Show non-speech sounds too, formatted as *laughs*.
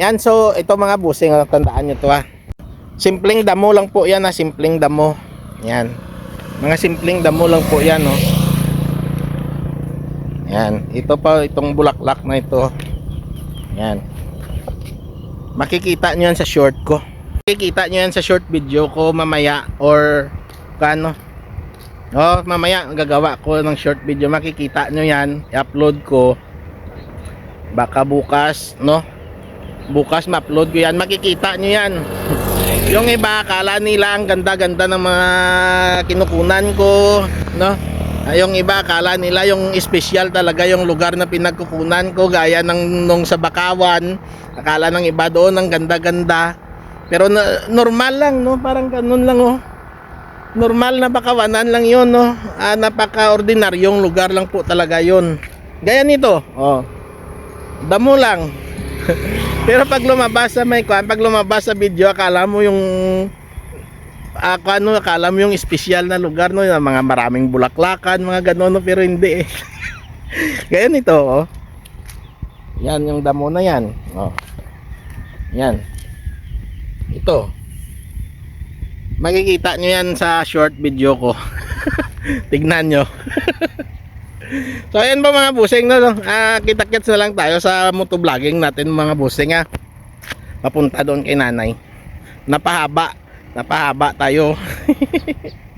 Yan, so ito mga busing, oh, tandaan nyo to ha. Simpleng damo lang po yan ha, simpleng damo. Yan. Mga simpleng damo lang po yan, oh. Yan, ito pa itong bulaklak na ito. Yan. Makikita nyo yan sa short ko. Makikita nyo yan sa short video ko mamaya or kano. Oh, mamaya gagawa ko ng short video. Makikita nyo yan. I-upload ko. Baka bukas, no? Bukas ma-upload ko yan. Makikita nyo yan. *laughs* Yung iba, akala nila ang ganda-ganda ng mga kinukunan ko, no? Ah, Yung iba, akala nila yung special talaga yung lugar na pinagkukunan ko, gaya ng nung sa Bakawan. Akala ng iba doon ang ganda-ganda. Pero na- normal lang, no? Parang ganun lang, oh. Normal na bakawanan lang yon no? Ah, napaka-ordinaryong lugar lang po talaga yon Gaya nito, oh. Damo lang. *laughs* Pero pag lumabas sa may kwan, pag lumabas sa video, akala mo yung ako ano, akala mo yung espesyal na lugar no, yung mga maraming bulaklakan, mga gano'n, no, pero hindi eh. *laughs* Gaya nito, oh. Yan yung damo na yan. Oh. Yan. Ito. Makikita nyo yan sa short video ko. *laughs* Tignan nyo. So ayan ba mga busing no? Ah, kita-kits na lang tayo sa motovlogging natin mga busing ha. Papunta doon kay nanay. Napahaba. Napahaba tayo. *laughs*